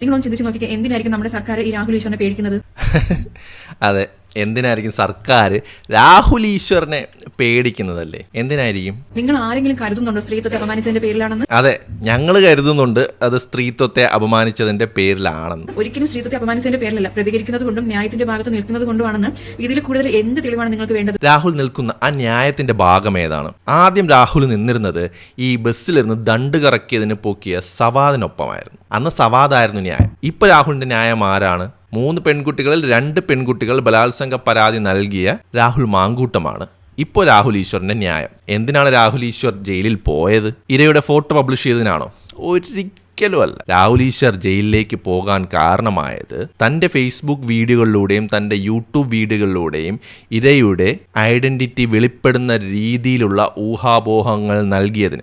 നിങ്ങളൊന്ന് ചിന്തിച്ച് നോക്കിക്കേ എന്തിനായിരിക്കും നമ്മുടെ സർക്കാർ ഈ രാഹുൽ ഈശ്വറിനെ പേടിക്കുന്നത്? അതെ. എന്തിനായിരിക്കും സർക്കാർ രാഹുൽ ഈശ്വറിനെ പേടിക്കുന്നതല്ലേ? എന്തിനായിരിക്കും? നിങ്ങൾ ആരെങ്കിലും കരുതുന്നുണ്ടോ സ്ത്രീത്വത്തെ അപമാനിച്ചതിന്റെ പേരിലാണെന്ന്? അതെ ഞങ്ങൾ കരുതുന്നുണ്ട് അത് സ്ത്രീത്വത്തെ അപമാനിച്ചതിന്റെ പേരിലാണെന്ന്. ഒരിക്കലും സ്ത്രീത്വത്തെ അപമാനിച്ചതിന്റെ പേരിലല്ല. പ്രതികരിക്കുന്നത് കൊണ്ടും ന്യായത്തിന്റെ ഭാഗത്ത് നിൽക്കുന്നത് കൊണ്ടുമാണെന്ന് ഇതിൽ കൂടുതൽ എന്ത് തെളിവാണ് നിങ്ങൾക്ക് വേണ്ടത്? രാഹുൽ നിൽക്കുന്ന ആ ന്യായത്തിന്റെ ഭാഗം ഏതാണ്? ആദ്യം രാഹുൽ നിന്നിരുന്നത് ഈ ബസ്സിലിരുന്ന് ദണ്ട് കറക്കിയതിന് പോക്കിയ സവാദിനൊപ്പമായിരുന്നു. അന്ന് സവാദായിരുന്നു ന്യായം. ഇപ്പൊ രാഹുലിന്റെ ന്യായം ആരാണ്? മൂന്ന് പെൺകുട്ടികളിൽ രണ്ട് പെൺകുട്ടികൾ ബലാത്സംഗ പരാതി നൽകിയ രാഹുൽ മാങ്കൂട്ടമാണ്. ഇപ്പോൾ രാഹുൽ ഈശ്വറിന്റെ ന്യായം. എന്തിനാണ് രാഹുൽ ഈശ്വർ ജയിലിൽ പോയത്? ഇരയുടെ ഫോട്ടോ പബ്ലിഷ് ചെയ്തതിനാണോ? ഒരിക്കലും അല്ല. രാഹുൽ ഈശ്വർ ജയിലിലേക്ക് പോകാൻ കാരണമായത് തന്റെ ഫേസ്ബുക്ക് വീഡിയോകളിലൂടെയും തന്റെ യൂട്യൂബ് വീഡിയോകളിലൂടെയും ഇരയുടെ ഐഡന്റിറ്റി വെളിപ്പെടുന്ന രീതിയിലുള്ള ഊഹാപോഹങ്ങൾ നൽകിയതിന്.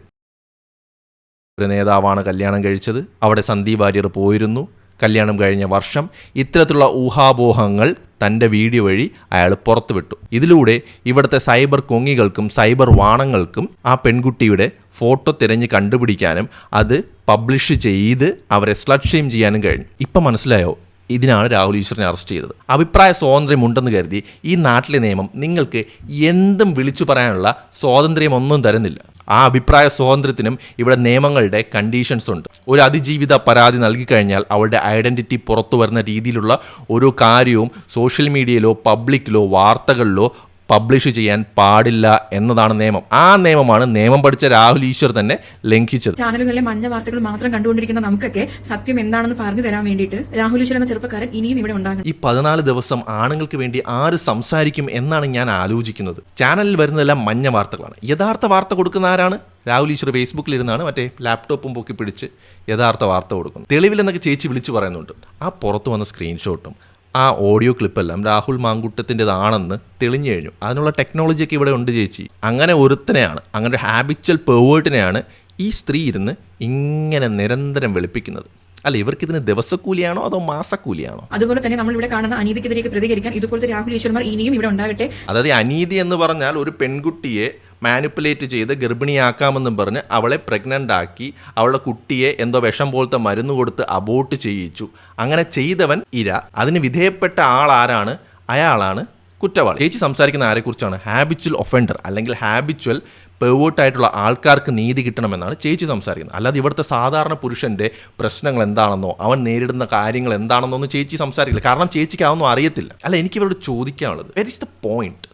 ഒരു നേതാവാണ് കല്യാണം കഴിച്ചത്. അവിടെ സന്ദീപ് വാര്യർ പോയിരുന്നു. കല്യാണം കഴിഞ്ഞ വർഷം ഇത്തരത്തിലുള്ള ഊഹാപോഹങ്ങൾ തന്റെ വീഡിയോ വഴി അയാൾ പുറത്തുവിട്ടു. ഇതിലൂടെ ഇവിടുത്തെ സൈബർ കൊങ്ങികൾക്കും സൈബർ വാണങ്ങൾക്കും ആ പെൺകുട്ടിയുടെ ഫോട്ടോ തിരഞ്ഞ് കണ്ടുപിടിക്കാനും അത് പബ്ലിഷ് ചെയ്ത് അവരെ സ്ലഡ് ഷെയിം ചെയ്യാനും കഴിഞ്ഞു. ഇപ്പം മനസ്സിലായോ? ഇതിനാണ് രാഹുൽ ഈശ്വറിനെ അറസ്റ്റ് ചെയ്തത്. അഭിപ്രായ സ്വാതന്ത്ര്യം ഉണ്ടെന്ന് കരുതി ഈ നാട്ടിലെ നിയമം നിങ്ങൾക്ക് എന്തും വിളിച്ചു പറയാനുള്ള സ്വാതന്ത്ര്യമൊന്നും തരുന്നില്ല. ആ അഭിപ്രായ സ്വാതന്ത്ര്യത്തിനും ഇവിടെ നിയമങ്ങളുടെ കണ്ടീഷൻസ് ഉണ്ട്. ഒരു അതിജീവിത പരാതി നൽകിക്കഴിഞ്ഞാൽ അവളുടെ ഐഡന്റിറ്റി പുറത്തു വരുന്ന രീതിയിലുള്ള ഒരു കാര്യവും സോഷ്യൽ മീഡിയയിലോ പബ്ലിക്കിലോ വാർത്തകളിലോ പബ്ലിഷ് ചെയ്യാൻ പാടില്ല എന്നതാണ് നിയമം. ആ നിയമമാണ് നിയമം പഠിച്ച രാഹുൽ ഈശ്വർ തന്നെ ലംഘിച്ചത്. ചാനലുകളിലെ മഞ്ഞ വാർത്തകൾ മാത്രം കണ്ടുകൊണ്ടിരിക്കുന്ന നമുക്കൊക്കെ സത്യം എന്താണെന്ന് പറഞ്ഞു തരാൻ വേണ്ടിയിട്ട് രാഹുൽ ഈശ്വർ എന്ന ചെറുപ്പക്കാരൻ ഇനിയും ഇവിടെ ഉണ്ടാകും ഈ പതിനാല് ദിവസം ആണുങ്ങൾക്ക് വേണ്ടി ആര് സംസാരിക്കും എന്നാണ് ഞാൻ ആലോചിക്കുന്നത്. ചാനലിൽ വരുന്നതെല്ലാം മഞ്ഞ വാർത്തകളാണ്. യഥാർത്ഥ വാർത്ത കൊടുക്കുന്ന ആരാണ്? രാഹുൽ ഈശ്വർ ഫേസ്ബുക്കിൽ ഇരുന്നാണ് മറ്റേ ലാപ്ടോപ്പും പൊക്കി പിടിച്ച് യഥാർത്ഥ വാർത്ത കൊടുക്കുന്നത്. തെളിവിലെന്നൊക്കെ ചേച്ചി വിളിച്ചു പറയുന്നുണ്ട്. ആ പുറത്തു വന്ന സ്ക്രീൻഷോട്ടും ആ ഓഡിയോ ക്ലിപ്പെല്ലാം രാഹുൽ മാങ്കുട്ടത്തിന്റെതാണെന്ന് തെളിഞ്ഞു കഴിഞ്ഞു. അതിനുള്ള ടെക്നോളജിയൊക്കെ ഇവിടെ ഉണ്ട് ചേച്ചി. അങ്ങനെ ഒരുത്തനെയാണ് അങ്ങനെ ഒരു ഹാബിച്വൽ പെവേർട്ടിനെയാണ് ഈ സ്ത്രീ ഇരുന്ന് ഇങ്ങനെ നിരന്തരം വെളുപ്പിക്കുന്നത്. അല്ല ഇവർക്ക് ഇതിന് ദിവസക്കൂലിയാണോ അതോ മാസക്കൂലിയാണോ? അതുപോലെ തന്നെ നമ്മൾ ഇവിടെ കാണുന്ന അനീതിക്കെതിരെ പ്രതികരിക്കാൻ ഇതുപോലത്തെ രാഹുൽ ഈശ്വർമാർ ഇനിയും ഇവിടെ ഉണ്ടാകട്ടെ. അതായത് അനീതി എന്ന് പറഞ്ഞാൽ ഒരു പെൺകുട്ടിയെ മാനിപ്പുലേറ്റ് ചെയ്ത് ഗർഭിണിയാക്കാമെന്നും പറഞ്ഞ് അവളെ പ്രഗ്നന്റ് ആക്കി അവളുടെ കുട്ടിയെ എന്തോ വിഷം പോലത്തെ മരുന്ന് കൊടുത്ത് അബോട്ട് ചെയ്യിച്ചു. അങ്ങനെ ചെയ്തവൻ ഇര. അതിന് വിധേയപ്പെട്ട ആൾ ആരാണ് അയാളാണ് കുറ്റവാളി. ചേച്ചി സംസാരിക്കുന്ന ആരെക്കുറിച്ചാണ്? ഹാബിച്വൽ ഒഫൻഡർ അല്ലെങ്കിൽ ഹാബിച്വൽ പെവേർട്ടായിട്ടുള്ള ആൾക്കാർക്ക് നീതി കിട്ടണമെന്നാണ് ചേച്ചി സംസാരിക്കുന്നത്. അല്ലാതെ ഇവിടുത്തെ സാധാരണ പുരുഷന്റെ പ്രശ്നങ്ങൾ എന്താണെന്നോ അവൻ നേരിടുന്ന കാര്യങ്ങൾ എന്താണെന്നോ ഒന്നും ചേച്ചി സംസാരിക്കില്ല. കാരണം ചേച്ചിക്ക് അതൊന്നും അറിയത്തില്ല. അല്ല എനിക്ക് ഇവരോട് ചോദിക്കാനുള്ളത് where is the point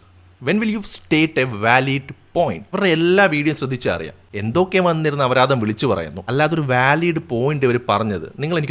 when will you state a valid point ഇവരുടെ എല്ലാ വീഡിയോയും ശ്രദ്ധിച്ചറിയാം എന്തൊക്കെ വന്നിരുന്ന അപരാധം വിളിച്ചു പറയുന്നു. അല്ലാതെ ഒരു വാലിഡ് പോയിന്റ് ഇവർ പറഞ്ഞത്. നിങ്ങൾ എനിക്ക്